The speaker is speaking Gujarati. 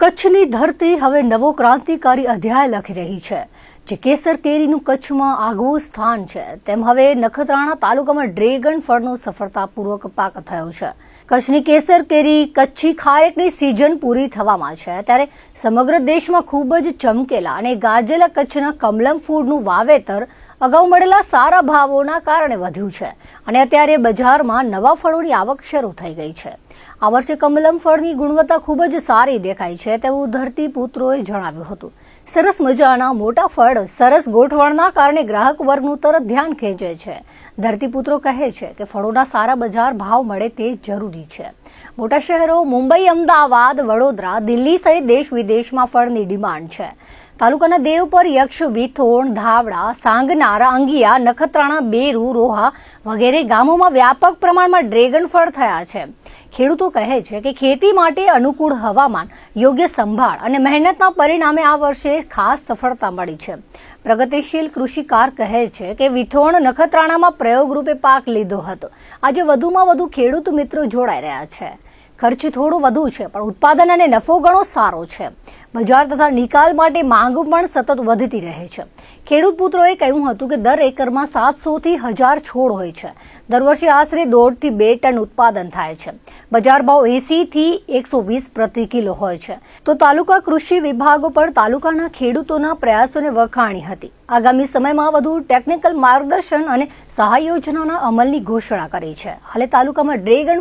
કચ્છની ધરતી હવે નવો ક્રાંતિકારી અધ્યાય લખી રહી છે. જે કેસર કેરીનું કચ્છમાં આગવું સ્થાન છે. તેમ હવે નખત્રાણા તાલુકામાં ડ્રેગન ફળનો સફળતાપૂર્વક પાક થયો છે. કચ્છની કેસર કેરી કચ્છી ખારેકની સિઝન પૂરી થવામાં છે. ત્યારે સમગ્ર દેશમાં ખૂબ જ ચમકેલા અને ગાજેલા કચ્છના કમલમ ફૂડનું વાવેતર અગાઉ મળેલા સારા ભાવોના કારણે વધ્યું છે. અને અત્યારે બજારમાં નવા ફળોની આવક શરૂ થઈ ગઈ છે. આ વર્ષે કમલમ ફળની ગુણવત્તા ખૂબ જ સારી દેખાય છે તેવું ધરતીપુત્રોએ જણાવ્યું હતું. સરસ મજાના મોટા ફળ, સરસ ગોઠવણના કારણે ગ્રાહક વર્ગનું તરત ધ્યાન ખેંચે છે. ધરતીપુત્રો કહે છે કે ફળોના સારા બજાર ભાવ મળે તે જરૂરી છે. મોટા શહેરો મુંબઈ, અમદાવાદ, વડોદરા, દિલ્હી સહિત દેશ વિદેશમાં ફળની ડિમાન્ડ છે. તાલુકાના દેવપર યક્ષ, વિથોણ, ધાવડા, સાંગનારા, અંગિયા, નખત્રાણા, બેરુ, રોહા વગેરે ગામોમાં વ્યાપક પ્રમાણમાં ડ્રેગન ફળ થયા છે. ખેડૂતો કહે છે કે ખેતી માટે અનુકૂળ હવામાન, યોગ્ય સંભાળ અને મહેનતના પરિણામે આ વર્ષે ખાસ સફળતા મળી છે. પ્રગતિશીલ કૃષિકાર કહે છે કે વિથોણ નખત્રાણામાં પ્રયોગરૂપે પાક લીધો હતો. આજે વધુમાં વધુ ખેડૂત મિત્રો જોડાઈ રહ્યા છે. ખર્ચ થોડો વધુ છે, પણ ઉત્પાદન અને નફો ઘણો સારો છે. બજાર તથા નિકાલ માટે માંગ પણ સતત વધતી રહે છે. ખેડૂત પુત્રોએ કહ્યું હતું કે દર એકરમાં સાતસો થી હજાર છોડ હોય છે. દર વર્ષે આશરે દોઢથી બે ટન ઉત્પાદન થાય છે. બજાર ભાવ એસી થી એકસો વીસ પ્રતિ કિલો હોય છે. તો તાલુકા કૃષિ વિભાગો પણ તાલુકાના ખેડૂતોના પ્રયાસોને વખાણી હતી. આગામી સમયમાં વધુ ટેકનિકલ માર્ગદર્શન અને સહાય યોજનાના અમલની ઘોષણા કરી છે. હાલે તાલુકામાં ડ્રેગન